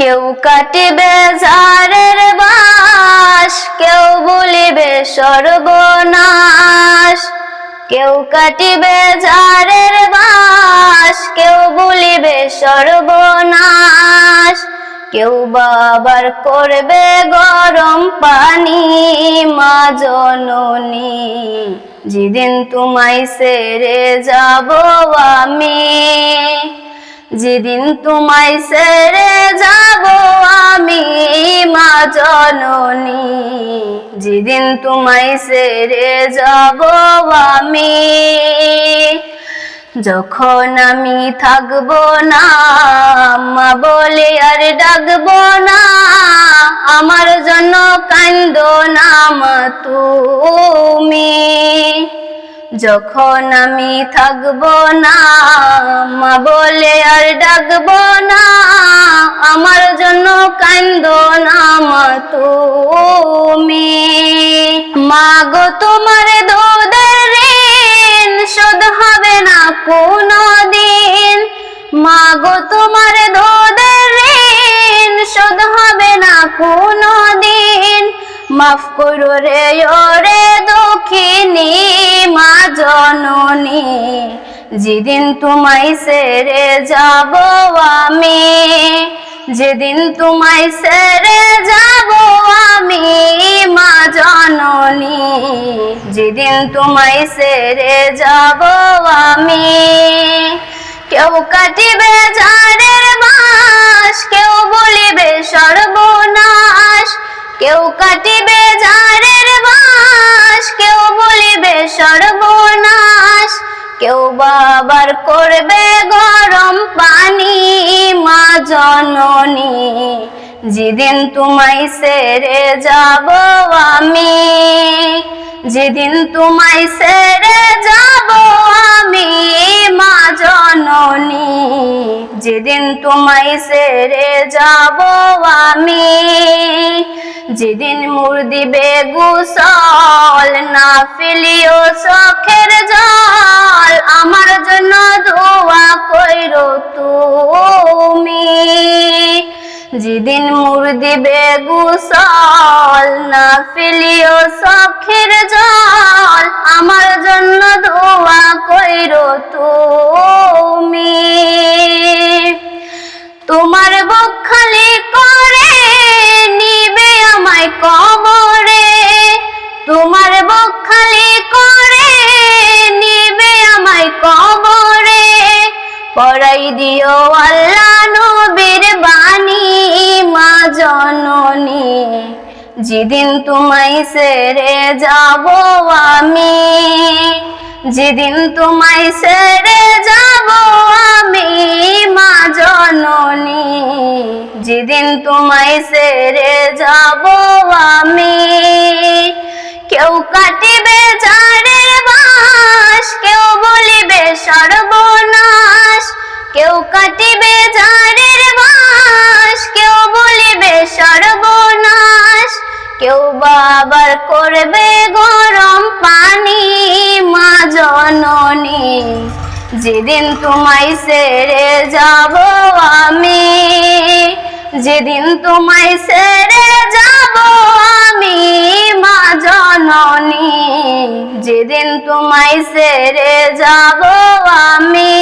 কেউ কাটিবে ঝাড়ের বাস কেউ বলিবে সর্বনাশ। কেউ কাটিবে ঝাড়ের বাস কেউ বলিবে সর্বনাশ। কেউ বাবার করবে গরম পানি, মা জননী, যেদিন তোমায় সেরে যাব আমি। যেদিন তোমায় সেরে জননী, যেদিন তোমায় সেরে যাব আমি। যখন আমি থাকব না, মা বলে আর ডাকবো না, আমার জন্য কান্দ নাম তুমি। যখন আমি থাকব না, মা বলে আর ডাকবো না, আমার কান্দ নাম তুমি। মা গো তোমার দুধের ঋণ, শোধ হবে না কোনো দিন মা গো তোমার দুধের ঋণ, শোধ হবে না কোনো দিন মাফ করো রে ওরে দুঃখিনী, মা জননী। যেদিন তোমায় সেরে যাব আমি। যেদিন তোমায় সেরে যাব আমি মা জননী, যেদিন তোমায় সেরে যাব আমি। কেউ কাটিবে ঝাড়ের বাস কেউ বলিবে সর্বনাশ। কেউ কাটিবে ঝাড়ের বাস কেউ বলিবে সর্বনাশ। কেউ বাবার করবে গরম পানি, মা যেদিন তোমায় সেরে যাব আমি, যেদিন তোমায় সেরে যাব আমি, মা জননী, যেদিন তোমায় সেরে যাব আমি, যেদিন মুর দিবে গুসল না ফেলিও চোখের যেদিন মুর দিবে গুসল না ফেলিও চোখের জল, আমার জন্য দোয়া কইরো তুমি। তোমার বুক খালি করে নিবে আমায় কবরে। তোমার বুক খালি করে নিবে আমায় কবরে। পড়াই দিও আল্লাহ যেদিন তোমায় সেরে যাব আমি, যেদিন তোমায় সেরে যাব আমি, মা জননী, যেদিন তোমায় সেরে যাব আমি, কেউ কাটিবে করবে গরম পানি মা জননী। যেদিন তোমায় সেরে যাব আমি, যেদিন তোমায় সেরে যাব আমি, মা জননী। যেদিন তোমায় সেরে যাব আমি